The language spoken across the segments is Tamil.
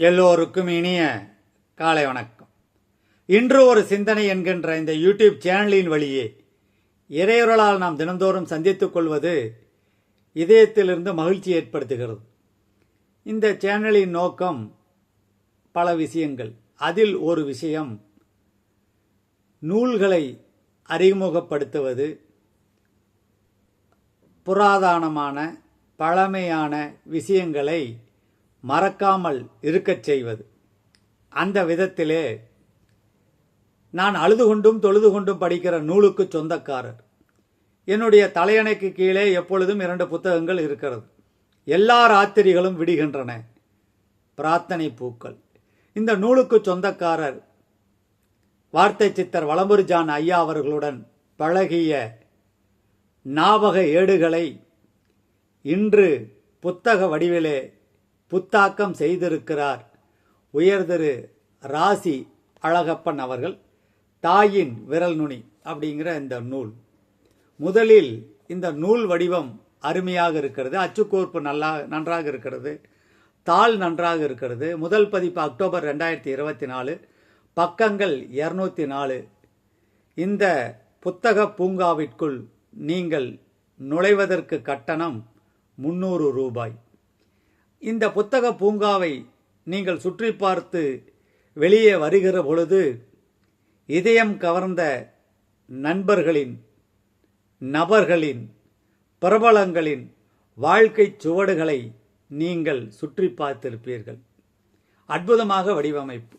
எல்லோருக்கும் இனிய காலை வணக்கம். இன்று ஒரு சிந்தனை என்கின்ற இந்த யூடியூப் சேனலின் வழியே இறையொருளால் நாம் தினந்தோறும் சந்தித்துக் கொள்வது இதயத்திலிருந்து மகிழ்ச்சி ஏற்படுத்துகிறது. இந்த சேனலின் நோக்கம் பல விஷயங்கள். அதில் ஒரு விஷயம் நூல்களை அறிமுகப்படுத்துவது புராதனமான பழமையான விஷயங்களை மறக்காமல் இருக்கச் செய்வது. அந்த விதத்திலே நான் அழுது கொண்டும் தொழுது கொண்டும் படிக்கிற நூலுக்கு சொந்தக்காரர். என்னுடைய தலையணைக்கு கீழே எப்பொழுதும் இரண்டு புத்தகங்கள் இருக்கிறது. எல்லா ராத்திரிகளும் விடுகின்றன. பிரார்த்தனை பூக்கள். இந்த நூலுக்கு சொந்தக்காரர் வார்த்தை சித்தர் வளமுருஜான் ஐயா அவர்களுடன் பழகிய ஞாபக ஏடுகளை இன்று புத்தக வடிவிலே புத்தாக்கம் செய்திருக்கிறார். உயர்திரு ராசி அழகப்பன் அவர்கள் தாயின் விரல் நுனி அப்படிங்கிற இந்த நூல். முதலில் இந்த நூல் வடிவம் அருமையாக இருக்கிறது அச்சுக்கோர்ப்பு நல்லா நன்றாக இருக்கிறது தாள் நன்றாக இருக்கிறது. முதல் பதிப்பு அக்டோபர் ரெண்டாயிரத்தி இருபத்தி நாலு பக்கங்கள் இரநூத்தி நாலு. இந்த புத்தக பூங்காவிற்குள் நீங்கள் நுழைவதற்கு கட்டணம் முன்னூறு ரூபாய். இந்த புத்தக பூங்காவை நீங்கள் சுற்றி பார்த்து வெளியே வருகிற பொழுது இதயம் கவர்ந்த நண்பர்களின் நபர்களின் பிரபலங்களின் வாழ்க்கை சுவடுகளை நீங்கள் சுற்றி பார்த்திருப்பீர்கள். அற்புதமாக வடிவமைப்பு.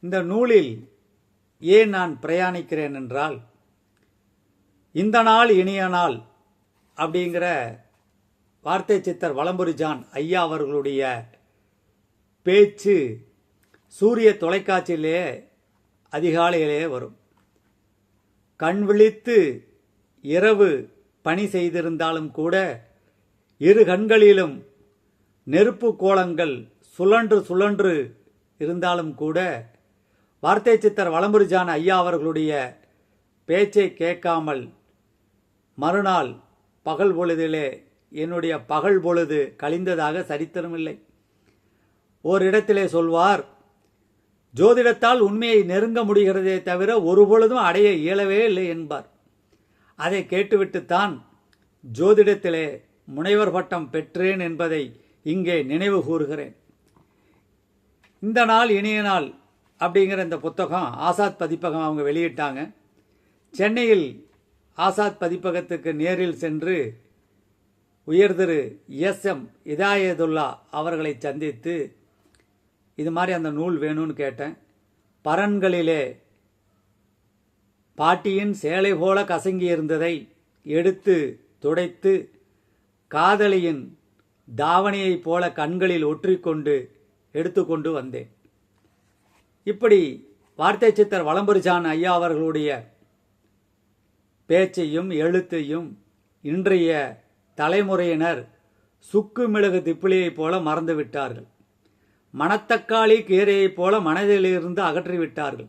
இந்த நூலில் ஏன் நான் பிரயாணிக்கிறேன் என்றால் இந்த நாள் இனிய நாள் அப்படிங்கிற வார்த்தை சித்தர் வலம்புரி ஜான் ஐயா அவர்களுடைய பேச்சு சூரிய தொலைக்காட்சியிலே அதிகாலையிலே வரும். கண் விழித்து இரவு பணி செய்திருந்தாலும் கூட இரு கண்களிலும் நெருப்பு கோலங்கள் சுழன்று சுழன்று இருந்தாலும் கூட வார்த்தை சித்தர் வலம்புரிஜான ஐயா அவர்களுடைய பேச்சை கேட்காமல் மறுநாள் பகல் பொழுதிலே என்னுடைய பகல் பொழுது கழிந்ததாக சரித்திரமில்லை. ஓரிடத்திலே சொல்வார் ஜோதிடத்தால் உண்மையை நெருங்க முடிகிறதே தவிர ஒரு பொழுதும் அடைய இயலவே இல்லை என்பார். அதை கேட்டுவிட்டுத்தான் ஜோதிடத்திலே முனைவர் பட்டம் பெற்றேன் என்பதை இங்கே நினைவு கூறுகிறேன். இந்த நாள் இனிய நாள் அப்படிங்கிற இந்த புத்தகம் ஆசாத் பதிப்பகம் அவங்க வெளியிட்டாங்க. சென்னையில் ஆசாத் பதிப்பகத்துக்கு நேரில் சென்று உயர் திரு எஸ் எம் இதாயதுல்லா அவர்களை சந்தித்து இது மாதிரி அந்த நூல் வேணும்னு கேட்டேன். பரன்களிலே பாட்டியின் சேலை போல கசங்கி இருந்ததை எடுத்து துடைத்து காதலியின் தாவணியைப் போல கண்களில் ஒற்றிக்கொண்டு எடுத்துக்கொண்டு வந்தேன். இப்படி வார்த்தை சித்தர் வளம்புரிஜான் ஐயா அவர்களுடைய பேச்சையும் எழுத்தையும் இன்றைய தலைமுறையினர் சுக்கு மிளகு திப்பிலியைப் போல மறந்து விட்டார்கள். மணத்தக்காளி கீரையைப் போல மனதிலிருந்து அகற்றி விட்டார்கள்.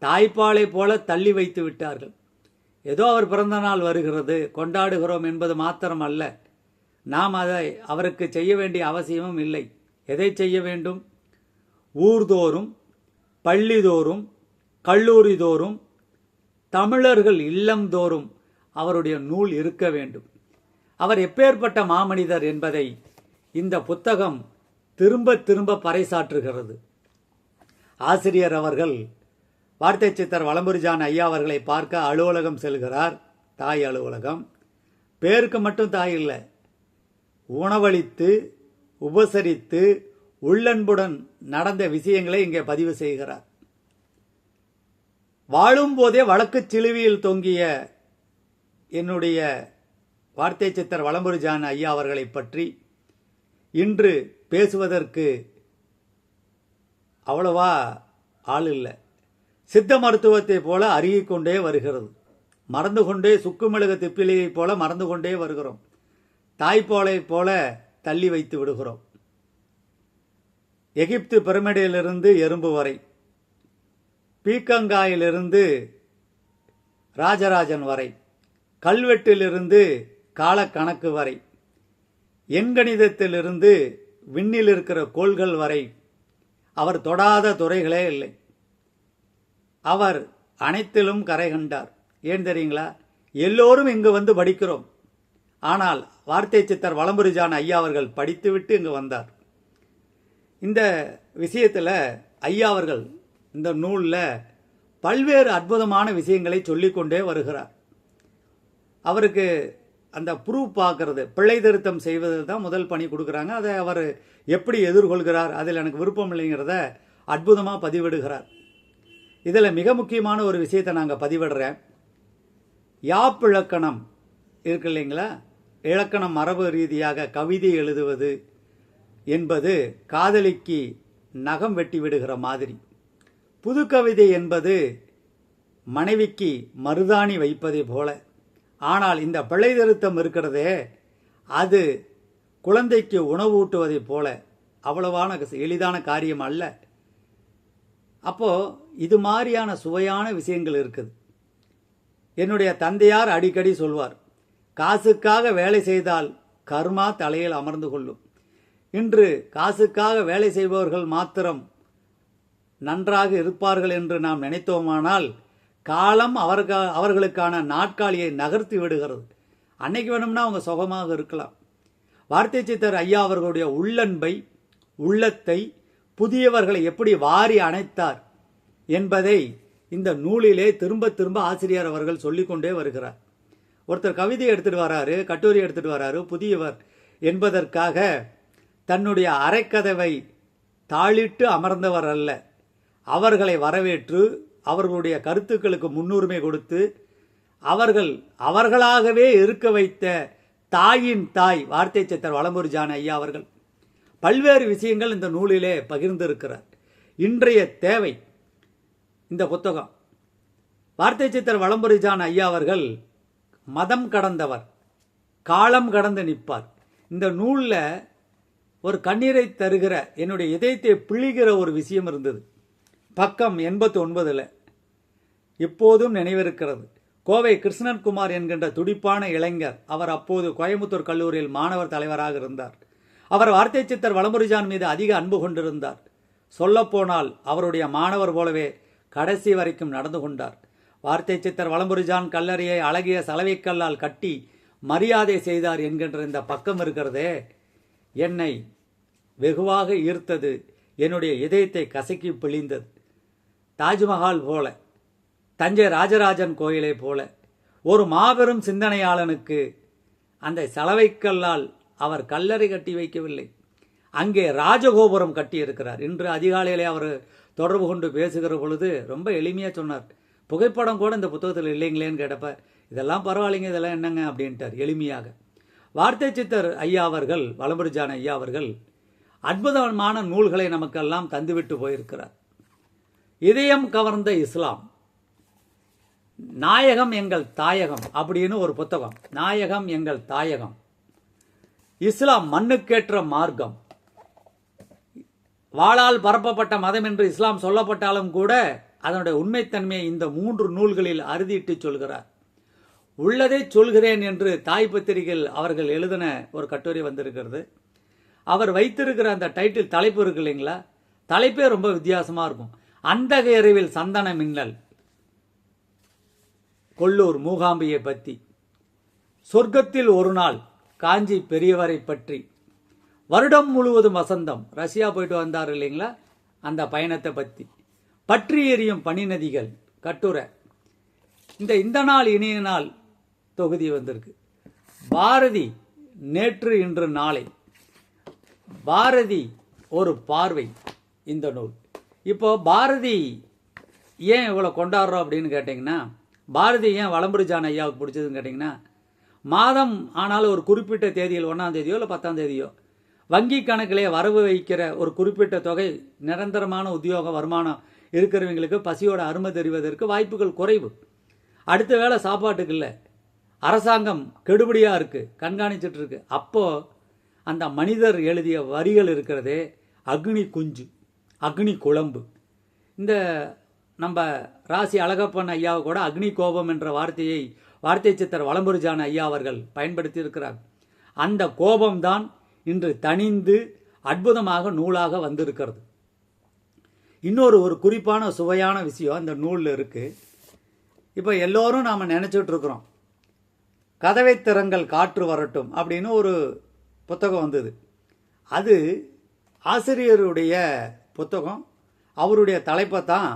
தாய்ப்பாலைப் போல தள்ளி வைத்து விட்டார்கள். ஏதோ அவர் பிறந்த நாள் வருகிறது கொண்டாடுகிறோம் என்பது மாத்திரம் அல்ல நாம் அதை அவருக்கு செய்ய வேண்டிய அவசியமும் இல்லை. எதை செய்ய வேண்டும்? ஊர்தோறும் பள்ளிதோறும் கல்லூரிதோறும் தமிழர்கள் இல்லந்தோறும் அவருடைய நூல் இருக்க வேண்டும். அவர் எப்பேற்பட்ட மாமனிதர் என்பதை இந்த புத்தகம் திரும்ப திரும்ப பறைசாற்றுகிறது. ஆசிரியர் அவர்கள் வார்த்தை சித்தர் வளம்புரிஜான் ஐயா அவர்களை பார்க்க அலுவலகம் செல்கிறார். தாய் அலுவலகம். பேருக்கு மட்டும் தாய் இல்லை. உணவளித்து உபசரித்து உள்ளன்புடன் நடந்த விஷயங்களை இங்கே பதிவு செய்கிறார். வாழும்போதே வழக்கு சிலுவையில் தொங்கிய என்னுடைய வார்த்தை சித்தர் வளம்புரிஜான் ஐயா அவர்களை பற்றி இன்று பேசுவதற்கு அவ்வளவா ஆள் இல்லை. சித்த மருத்துவத்தை போல அருகிக்கொண்டே வருகிறது. மறந்து கொண்டே சுக்குமிளகு திப்பிலியைப் போல மறந்து கொண்டே வருகிறோம். தாய்ப்பாலை போல தள்ளி வைத்து விடுகிறோம். எகிப்து பிரமிடிலிருந்து எறும்பு வரை பீக்கங்காயிலிருந்து ராஜராஜன் வரை கல்வெட்டிலிருந்து காலக்கணக்கு வரை எண்கணிதத்திலிருந்து விண்ணில் இருக்கிற கோள்கள் வரை அவர் தொடாத துறைகளே இல்லை. அவர் அனைத்திலும் கரை கண்டார். ஏன் தெரியுங்களா? எல்லோரும் இங்கு வந்து படிக்கிறோம். ஆனால் வார்த்தை சித்தர் வளம்புரிஜான் ஐயா அவர்கள் படித்துவிட்டு இங்கு வந்தார். இந்த விஷயத்தில் ஐயா அவர்கள் இந்த நூலில் பல்வேறு அற்புதமான விஷயங்களை சொல்லிக்கொண்டே வருகிறார். அவருக்கு அந்த ப்ரூவ் பார்க்கறது பிழை திருத்தம் செய்வது தான் முதல் பணி கொடுக்குறாங்க. அதை அவர் எப்படி எதிர்கொள்கிறார் அதில் எனக்கு விருப்பம் இல்லைங்கிறத அற்புதமாக பதிவிடுகிறார். இதில் மிக முக்கியமான ஒரு விஷயத்தை நாங்கள் பதிவிடுறேன். யாப்பிழக்கணம் இருக்கு இல்லைங்களா? இலக்கணம் மரபு ரீதியாக கவிதை எழுதுவது என்பது காதலிக்கு நகம் வெட்டி விடுகிற மாதிரி. புது கவிதை என்பது மனைவிக்கு மருதாணி வைப்பதை போல ஆனால் இந்த பிழை திருத்தம் இருக்கிறதே அது குழந்தைக்கு உணவு ஊட்டுவதைப் போல அவ்வளவான எளிதான காரியம் அல்ல. அப்போது இது மாதிரியான சுவையான விஷயங்கள் இருக்குது. என்னுடைய தந்தையார் அடிக்கடி சொல்வார் காசுக்காக வேலை செய்தால் கர்மா தலையில் அமர்ந்து கொள்ளும். இன்று காசுக்காக வேலை செய்பவர்கள் மாத்திரம் நன்றாக இருப்பார்கள் என்று நாம் நினைத்தோமானால் காலம் அவர்கள் அவர்களுக்கான நாட்காலியை நகர்த்தி விடுகிறது. அன்னைக்கு வேணும்னா அவங்க சுகமாக இருக்கலாம். வார்த்தை சித்தர் ஐயா அவர்களுடைய உள்ளன்பை உள்ளத்தை புதியவர்களை எப்படி வாரி அணைத்தார் என்பதை இந்த நூலிலே திரும்ப திரும்ப ஆசிரியர் அவர்கள் சொல்லிக்கொண்டே வருகிறார். ஒருத்தர் கவிதை எடுத்துட்டு வராரு கட்டுரை எடுத்துட்டு வராரு புதியவர் என்பதற்காக தன்னுடைய அரைக்கதவை தாளிட்டு அமர்ந்தவர் அல்ல. அவர்களை வரவேற்று அவர்களுடைய கருத்துக்களுக்கு முன்னுரிமை கொடுத்து அவர்கள் அவர்களாகவே இருக்க வைத்த தாயின் தாய் வார்த்தை சித்தர் வளம்பூர் ஐயா அவர்கள் பல்வேறு விஷயங்கள் இந்த நூலிலே பகிர்ந்திருக்கிறார். இன்றைய தேவை இந்த புத்தகம். வார்த்தை சித்தர் வளம்புரிஜான் ஐயா அவர்கள் மதம் கடந்தவர் காலம் கடந்து நிற்பார். இந்த நூலில் ஒரு கண்ணீரை தருகிற என்னுடைய இதயத்தை பிழிகிற ஒரு விஷயம் இருந்தது. பக்கம் எண்பத்தி ஒன்பதில் இப்போதும் நினைவிருக்கிறது. கோவை கிருஷ்ணன்குமார் என்கின்ற துடிப்பான இளைஞர் அவர் அப்போது கோயம்புத்தூர் கல்லூரியில் மாணவர் தலைவராக இருந்தார். அவர் வார்த்தை சித்தர் வளமுரிஜான் மீது அதிக அன்பு கொண்டிருந்தார். சொல்லப்போனால் அவருடைய மாணவர் போலவே கடைசி வரைக்கும் நடந்து கொண்டார். வார்த்தை சித்தர் வளம்புரிஜான் கல்லறையை அழகிய சலவைக்கல்லால் கட்டி மரியாதை செய்தார் என்கின்ற இந்த பக்கம் இருக்கிறதே. என்னை வெகுவாக ஈர்த்தது. என்னுடைய இதயத்தை கசக்கி பிழிந்தது. தாஜ்மஹால் போல தஞ்சை ராஜராஜன் கோயிலை போல ஒரு மாபெரும் சிந்தனையாளனுக்கு அந்த சலவைக்கல்லால் அவர் கல்லறை கட்டி வைக்கவில்லை. அங்கே ராஜகோபுரம் கட்டியிருக்கிறார். இன்று அதிகாலையிலே அவர் தொடர்பு கொண்டு பேசுகிற பொழுது ரொம்ப எளிமையாக சொன்னார். புகைப்படம் கூட இந்த புத்தகத்தில் இல்லைங்களேன்னு கேட்டப்ப இதெல்லாம் பரவாயில்லைங்க இதெல்லாம் என்னங்க? அப்படின்ட்டார் எளிமையாக. வார்த்தை சித்தர் ஐயா அவர்கள் வளம்புரிஜான ஐயா அவர்கள் அற்புதமான நூல்களை நமக்கெல்லாம் தந்துவிட்டு போயிருக்கிறார். இதயம் கவர்ந்த இஸ்லாம். நாயகம் எங்கள் தாயகம் அப்படின்னு ஒரு புத்தகம். நாயகம் எங்கள் தாயகம். இஸ்லாம் மண்ணுக்கேற்ற மார்க்கம். வாளால் பரப்பப்பட்ட மதம் என்று இஸ்லாம் சொல்லப்பட்டாலும் கூட அதனுடைய உண்மைத்தன்மையை இந்த மூன்று நூல்களில் அறுதிட்டு சொல்கிறார். உள்ளதை சொல்கிறேன் என்று தாய் பத்திரிகையில் அவர்கள் எழுதின ஒரு கட்டுரை வந்திருக்கிறது. அவர் வைத்திருக்கிற அந்த டைட்டில் தலைப்பு இருக்கு இல்லைங்களா? தலைப்பே ரொம்ப வித்தியாசமாக இருக்கும். அந்தக இரவில் சந்தன மின்னல். கொல்லூர் மூகாம்பியை பற்றி சொர்க்கத்தில் ஒரு நாள் காஞ்சி பெரியவரை பற்றி. வருடம் முழுவதும் வசந்தம். ரஷ்யா போயிட்டு வந்தார் இல்லைங்களா? அந்த பயணத்தை பற்றி பற்றி எரியும் பனிநதிகள் கட்டுரை. இந்த இந்த நாள் இனிய நாள் தொகுதி வந்திருக்கு. பாரதி நேற்று இன்று நாளை. பாரதி ஒரு பார்வை இந்த நூல். இப்போ பாரதி ஏன் இவ்வளோ கொண்டாடுறோம் அப்படின்னு கேட்டிங்கன்னா பாரதி ஏன் வளம்புரிஜான் ஐயாவுக்கு பிடிச்சதுன்னு கேட்டிங்கன்னா மாதம் ஆனாலும் ஒரு குறிப்பிட்ட தேதியில் ஒன்றாம் தேதியோ இல்லை பத்தாம் தேதியோ வங்கி கணக்கிலே வரவு வைக்கிற ஒரு குறிப்பிட்ட தொகை நிரந்தரமான உத்தியோக வருமானம் இருக்கிறவங்களுக்கு பசியோட அருமை தெரிவதற்கு வாய்ப்புகள் குறைவு. அடுத்த வேளை சாப்பாட்டுக்கு இல்லை. அரசாங்கம் கெடுபடியாக இருக்குது கண்காணிச்சிட்டு இருக்கு. அப்போது அந்த மனிதர் எழுதிய வரிகள் இருக்கிறதே அக்னி குஞ்சு அக்னி குழம்பு. இந்த நம்ம ராசி அழகப்பன் ஐயாவை கூட அக்னி கோபம் என்ற வார்த்தையை வார்த்தை சித்தர் வளம்புரிஜான ஐயா அவர்கள் பயன்படுத்தி இருக்கிறார் அந்த கோபம்தான் இன்று தணிந்து அற்புதமாக நூலாக வந்திருக்கிறது. இன்னொரு ஒரு குறிப்பான சுவையான விஷயம் அந்த நூலில் இருக்குது இப்போ எல்லோரும் நாம் நினச்சிட்டு இருக்கிறோம் கதவை திறங்கள் காற்று வரட்டும் அப்படின்னு ஒரு புத்தகம் வந்தது. அது ஆசிரியருடைய புத்தகம். அவருடைய தலைப்பை தான்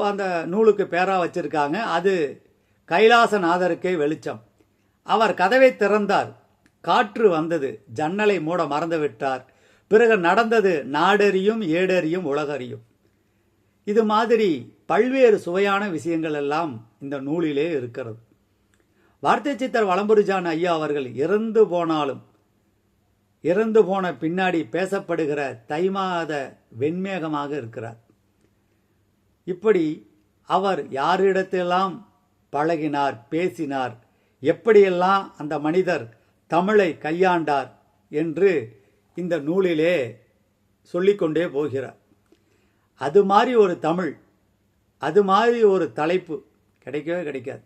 அந்த நூலுக்கு பேராக வச்சிருக்காங்க. அது கைலாசநாதருக்கே வெளிச்சம். அவர் கதவை திறந்தார். காற்று வந்தது. ஜன்னலை மூட மறந்து விட்டார். பிறகு நடந்தது நாடறியும் ஏடறியும் உலகறியும். இது மாதிரி பல்வேறு சுவையான விஷயங்கள் எல்லாம் இந்த நூலிலே இருக்கிறது. வார்த்தை சித்தர் வளம்புரிஜான் ஐயா அவர்கள் இறந்து போனாலும் இறந்து போன பின்னாடி பேசப்படுகிற தைமாத வெண்மேகமாக இருக்கிறார். இப்படி அவர் யாரிடத்தெல்லாம் பழகினார் பேசினார் எப்படியெல்லாம் அந்த மனிதர் தமிழை கையாண்டார் என்று இந்த நூலிலே சொல்லிக்கொண்டே போகிறார். அது மாதிரி ஒரு தமிழ் அது மாதிரி ஒரு தலைப்பு கிடைக்கவே கிடைக்காது.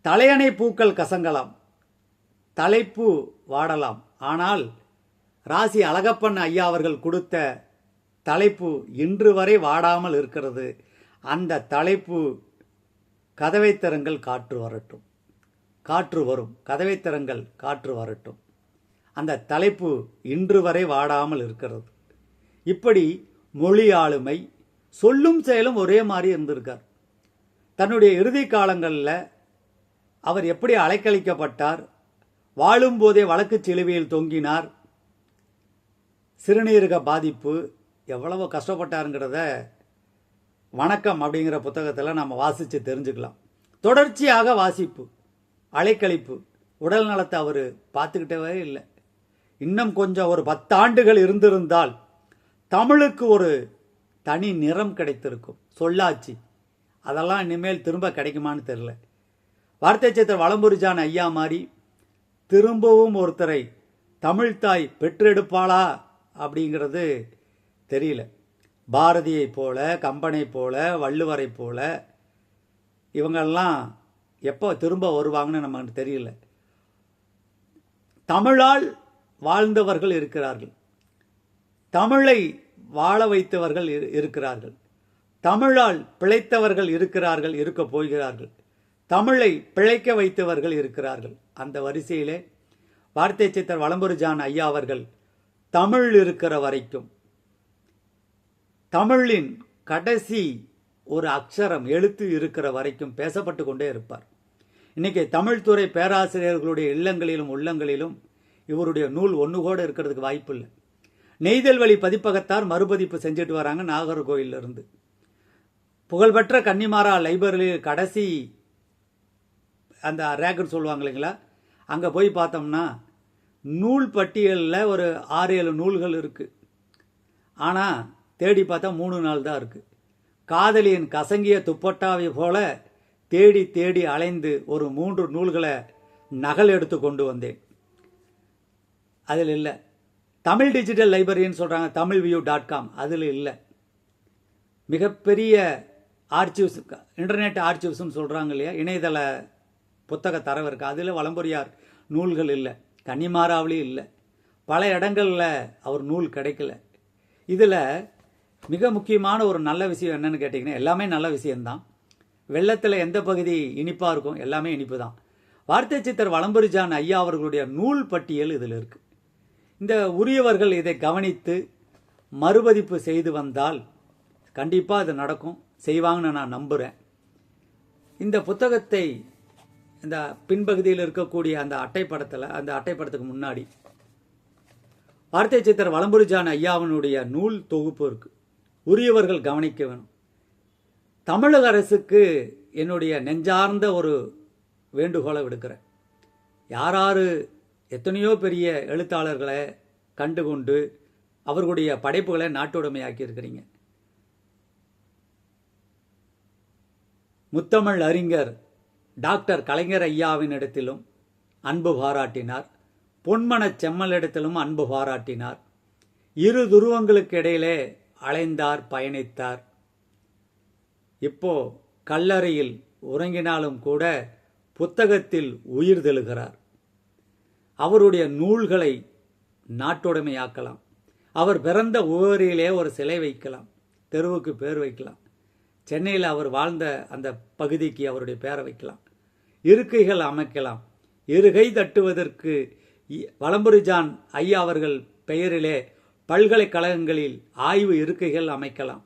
தலையணை பூக்கள் கசங்கலாம் தலைப்பு வாடலாம். ஆனால் ராசி அழகப்பன் ஐயா அவர்கள் கொடுத்த தலைப்பு இன்று வரை வாடாமல் இருக்கிறது. அந்த தலைப்பு கதவை திறங்கள் காற்று வரட்டும். காற்று வரும். கதவை திறங்கள் காற்று வரட்டும். அந்த தலைப்பு இன்று வரை வாடாமல் இருக்கிறது. இப்படி மொழி ஆளுமை சொல்லும் செயலும் ஒரே மாதிரி இருந்திருக்கார். தன்னுடைய இறுதி காலங்களில் அவர் எப்படி அலைக்கழிக்கப்பட்டார்? வாழும்போதே வழக்கு சிலுவையில் தொங்கினார். சிறுநீரக பாதிப்பு எவ்வளவு கஷ்டப்பட்டாருங்கிறத வணக்கம் அப்படிங்கிற புத்தகத்தில் நம்ம வாசித்து தெரிஞ்சுக்கலாம். தொடர்ச்சியாக வாசிப்பு அலைக்கழிப்பு உடல் நலத்தை அவர் பார்த்துக்கிட்டவே இல்லை. இன்னும் கொஞ்சம் ஒரு பத்தாண்டுகள் இருந்திருந்தால் தமிழுக்கு ஒரு தனி நிறம் கிடைத்திருக்கும். சொல்லாச்சு. அதெல்லாம் இனிமேல் திரும்ப கிடைக்குமான்னு தெரில வார்த்தை சித்தர் வளம்புரிஜான் ஐயா மாதிரி திரும்பவும் ஒருத்தரை தமிழ்தாய் பெற்றெடுப்பாளா அப்படிங்கிறது தெரியல. பாரதியை போல கம்பனை போல வள்ளுவரை போல இவங்கெல்லாம் எப்போ திரும்ப வருவாங்கன்னு நமக்கு தெரியல. தமிழால் வாழ்ந்தவர்கள் இருக்கிறார்கள். தமிழை வாழ வைத்தவர்கள் இரு- இருக்கிறார்கள். தமிழால் பிழைத்தவர்கள் இருக்கிறார்கள் இருக்க போகிறார்கள். தமிழை பிழைக்க வைத்தவர்கள் இருக்கிறார்கள். அந்த வரிசையிலே வார்த்தை சித்தர் வளம்புரிஜான் ஐயா அவர்கள் தமிழ் இருக்கிற வரைக்கும் தமிழின் கடைசி ஒரு அக்ஷரம் எழுத்து இருக்கிற வரைக்கும் பேசப்பட்டு கொண்டே இருப்பார். இன்றைக்கி தமிழ்துறை பேராசிரியர்களுடைய இல்லங்களிலும் உள்ளங்களிலும் இவருடைய நூல் ஒன்று கூட இருக்கிறதுக்கு வாய்ப்பு இல்லை நெய்தல் வழி பதிப்பகத்தார் மறுபதிப்பு செஞ்சுட்டு வராங்க நாகர்கோயில்ல இருந்து புகழ்பெற்ற கன்னிமாரா லைப்ரரி கடைசி அந்த ரேக்கர் சொல்லுவாங்க இல்லைங்களா? அங்கே போய் பார்த்தோம்னா நூல் பட்டியலில் ஒரு ஆறு ஏழு நூல்கள் இருக்குது ஆனால் தேடி பார்த்தா மூணு நாள் தான் இருக்குது காதலியின் கசங்கிய துப்பட்டாவை போல தேடி தேடி அலைந்து ஒரு மூன்று நூல்களை நகல் எடுத்து கொண்டு வந்தேன். அதில் இல்லை. தமிழ் டிஜிட்டல் லைப்ரரின்னு சொல்கிறாங்க தமிழ் வியூ டாட் காம். அதில் இல்லை. மிகப்பெரிய ஆர்ச்சிவ்ஸ் இன்டர்நெட் ஆர்ச்சிவ்ஸ்னு சொல்கிறாங்க இல்லையா? இணையதள புத்தக தரவு இருக்குது அதில் வலம்புரியார் நூல்கள் இல்லை. கன்னிமாராவிலையும் இல்லை. பல இடங்களில் அவர் நூல் கிடைக்கல. இதில் மிக முக்கியமான ஒரு நல்ல விஷயம் என்னன்னு கேட்டிங்கன்னா எல்லாமே நல்ல விஷயம்தான். வெள்ளத்தில் எந்த பகுதி இனிப்பாக இருக்கும்? எல்லாமே இனிப்பு தான் வார்த்தை சித்தர் வளம்புரிஜான் ஐயா அவர்களுடைய நூல் பட்டியல் இதில் இருக்குது இந்த உரியவர்கள் இதை கவனித்து மறுபதிப்பு செய்து வந்தால் கண்டிப்பாக இது நடக்கும். செய்வாங்கன்னு நான் நம்புகிறேன் இந்த புத்தகத்தை இந்த பின்பகுதியில் இருக்கக்கூடிய அந்த அட்டைப்படத்தில் அந்த அட்டைப்படத்துக்கு முன்னாடி வார்த்தை சித்தர் வளம்புரிஜான் ஐயாவினுடைய நூல் தொகுப்பு இருக்குது உரியவர்கள் கவனிக்க வேணும். தமிழக அரசுக்கு என்னுடைய நெஞ்சார்ந்த ஒரு வேண்டுகோளை விடுக்கிறேன். யாராரு எத்தனையோ பெரிய எழுத்தாளர்களை கண்டுகொண்டு அவர்களுடைய படைப்புகளை நாட்டுடைமையாக்கி இருக்கிறீங்க முத்தமிழ் அறிஞர் டாக்டர் கலைஞர் ஐயாவின் இடத்திலும் அன்பு பாராட்டினார். பொன்மனச் செம்மலிடத்திலும் அன்பு பாராட்டினார். இரு துருவங்களுக்கு இடையிலே அலைந்தார் பயணித்தார். இப்போ கல்லறையில் உறங்கினாலும் கூட புத்தகத்தில் உயிர் தெழுகிறார். அவருடைய நூல்களை நாட்டுடைமையாக்கலாம். அவர் பிறந்த உவரியிலே ஒரு சிலை வைக்கலாம் தெருவுக்கு பேர் வைக்கலாம். சென்னையில் அவர் வாழ்ந்த அந்த பகுதிக்கு அவருடைய பேரை வைக்கலாம். இருக்கைகள் அமைக்கலாம். இருகை தட்டுவதற்கு இ- வலம்புரிஜான் ஐயா அவர்கள் பெயரிலே பல்கலைக்கழகங்களில் ஆய்வு இருக்கைகள் அமைக்கலாம்.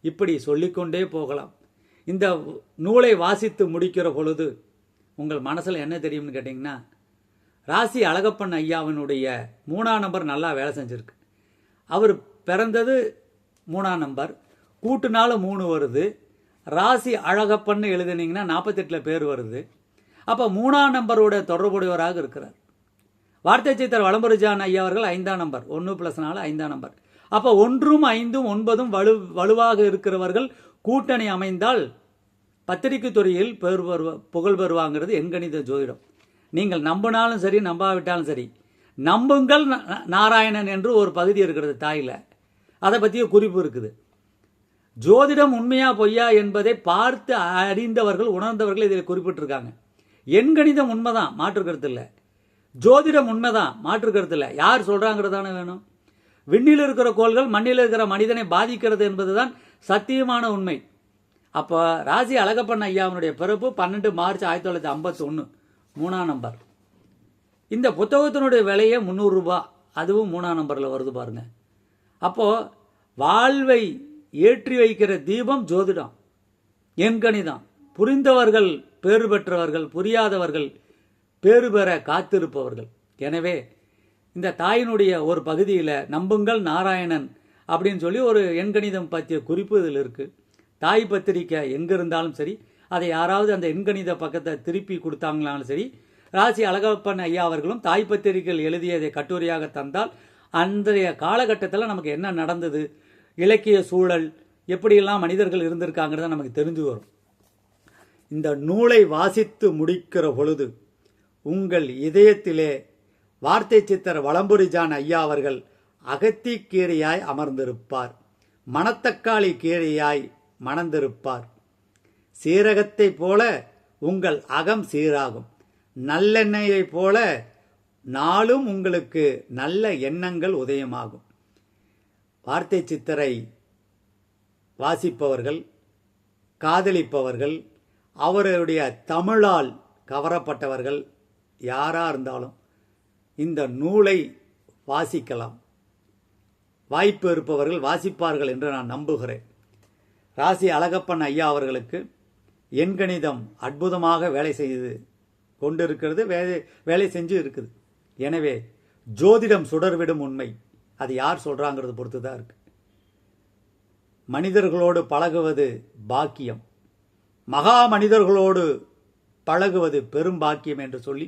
இப்படி சொல்லிக்கொண்டே போகலாம். இந்த நூலை வாசித்து முடிக்கிற பொழுது உங்கள் மனசில் என்ன தெரியும்னு கேட்டிங்கன்னா ராசி அழகப்பன் ஐயாவினுடைய மூணாம் நம்பர் நல்லா வேலை செஞ்சிருக்கு. அவர் பிறந்தது மூணாம் நம்பர். கூட்டுனால மூணு வருது. ராசி அழகப்பன்னு எழுதுனீங்கன்னா நாற்பத்தெட்டில் பேர் வருது. அப்போ மூணாம் நம்பரோட தொடர்புடையவராக இருக்கிறார். வார்த்தை சித்தர் வளம்புரிஜான் ஐயா அவர்கள் ஐந்தாம் நம்பர். ஒன்று ப்ளஸ் நாலு ஐந்தாம் நம்பர். அப்போ ஒன்றும் ஐந்தும் ஒன்பதும் வலு வலுவாக இருக்கிறவர்கள் கூட்டணி அமைந்தால் பத்திரிகை துறையில் பெயர் பெறுவ புகழ் பெறுவாங்கிறது எண்கணித ஜோதிடம். நீங்கள் நம்பினாலும் சரி நம்பாவிட்டாலும் சரி நம்புங்கள் நாராயணன் என்று ஒரு பகுதி இருக்கிறது தாயில். அதை பற்றிய குறிப்பு இருக்குது. ஜோதிடம் உண்மையா பொய்யா என்பதை பார்த்து அறிந்தவர்கள் உணர்ந்தவர்கள் இதில் குறிப்பிட்டிருக்காங்க. எண்கணிதம் உண்மைதான் மாற்று கருத்து இல்லை. ஜோதிடம் உண்மைதான். மாற்று கருத்து யார் சொல்கிறாங்கிறதான வேணும்? விண்ணில் இருக்கிற கோள்கள் மண்ணில் இருக்கிற மனிதனை பாதிக்கிறது என்பதுதான் சத்தியமான உண்மை. அப்போ ராசி அழகப்பன் ஐயாவினுடைய பிறப்பு பன்னெண்டு மார்ச் ஆயிரத்தி தொள்ளாயிரத்தி ஐம்பத்தி ஒன்று மூணாம் நம்பர். இந்த புத்தகத்தினுடைய விலையே முந்நூறுரூபா அதுவும் மூணாம் நம்பரில் வருது பாருங்க. அப்போது வாழ்வை ஏற்றி வைக்கிற தீபம் ஜோதிடம். எண்கணிதம் புரிந்தவர்கள் பேறு பெற்றவர்கள் புரியாதவர்கள் பேறு பெற காத்திருப்பவர்கள். எனவே இந்த தாயினுடைய ஒரு பகுதியில் நம்புங்கள் நாராயணன் அப்படின்னு சொல்லி ஒரு எண்கணிதம் பற்றிய குறிப்பு இதில் இருக்குது தாய் பத்திரிக்கை எங்கே இருந்தாலும் சரி அதை யாராவது அந்த எண்கணித பக்கத்தை திருப்பி கொடுத்தாங்களாலும் சரி ராசி அழகப்பன் ஐயா அவர்களும் தாய் பத்திரிகைகள் எழுதியதை கட்டுரையாக தந்தால் அன்றைய காலகட்டத்தில் நமக்கு என்ன நடந்தது இலக்கிய சூழல் எப்படியெல்லாம் மனிதர்கள் இருந்திருக்காங்கிறத நமக்கு தெரிஞ்சு வரும். இந்த நூலை வாசித்து முடிக்கிற பொழுது உங்கள் இதயத்திலே வார்த்தை சித்தர் வளம்புரிஜான் ஐயா அவர்கள் அகத்தி கீரையாய் அமர்ந்திருப்பார். மணத்தக்காளி கீரையாய் மணந்திருப்பார். சீரகத்தைப் போல உங்கள் அகம் சீராகும். நல்லெண்ணெயைப் போல நாளும் உங்களுக்கு நல்ல எண்ணங்கள் உதயமாகும். வார்த்தை சித்தரை வாசிப்பவர்கள் காதலிப்பவர்கள் அவருடைய தமிழால் கவரப்பட்டவர்கள் யாராக இருந்தாலும் இந்த நூலை வாசிக்கலாம். வாய்ப்பு இருப்பவர்கள் வாசிப்பார்கள் என்று நான் நம்புகிறேன். ராசி அழகப்பன் ஐயா அவர்களுக்கு எண்கணிதம் அற்புதமாக வேலை செய்து கொண்டிருக்கிறது வேலை வேலை செஞ்சு இருக்குது. எனவே ஜோதிடம் சுடர்விடும் உண்மை. அது யார் சொல்கிறாங்கிறது பொறுத்து தான் இருக்கு. மனிதர்களோடு பழகுவது பாக்கியம். மகா மனிதர்களோடு பழகுவது பெரும் பாக்கியம் என்று சொல்லி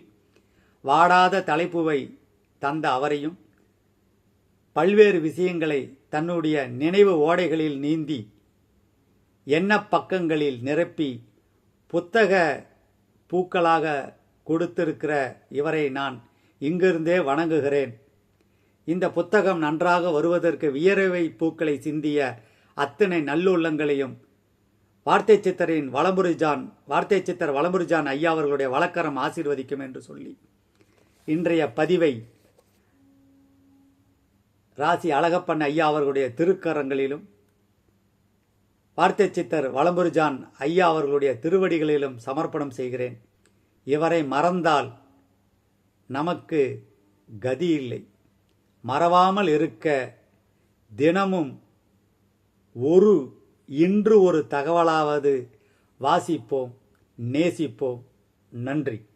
வாடாத தலைப்புவை தந்த அவரையும் பல்வேறு விஷயங்களை தன்னுடைய நினைவு ஓடைகளில் நீந்தி எண்ண பக்கங்களில் நிரப்பி புத்தக பூக்களாக கொடுத்திருக்கிற இவரை நான் இங்கிருந்தே வணங்குகிறேன். இந்த புத்தகம் நன்றாக வருவதற்கு வியரவை பூக்களை சிந்திய அத்தனை நல்லுள்ளங்களையும் வார்த்தை சித்தரின் வளமுருஜான் வார்த்தை சித்தர் வளமுருஜான் ஐயா அவர்களுடைய வழக்கரம் ஆசீர்வதிக்கும் என்று சொல்லி இன்றைய பதிவை ராசி அழகப்பன் ஐயா அவர்களுடைய திருக்கரங்களிலும் வார்த்தை சித்தர் வளம்புரிஜான் ஐயா அவர்களுடைய திருவடிகளிலும் சமர்ப்பணம் செய்கிறேன். இவரை மறந்தால் நமக்கு கதி இல்லை. மறவாமல் இருக்க தினமும் ஒரு இன்று ஒரு தகவலாவது வாசிப்போம் நேசிப்போம். நன்றி.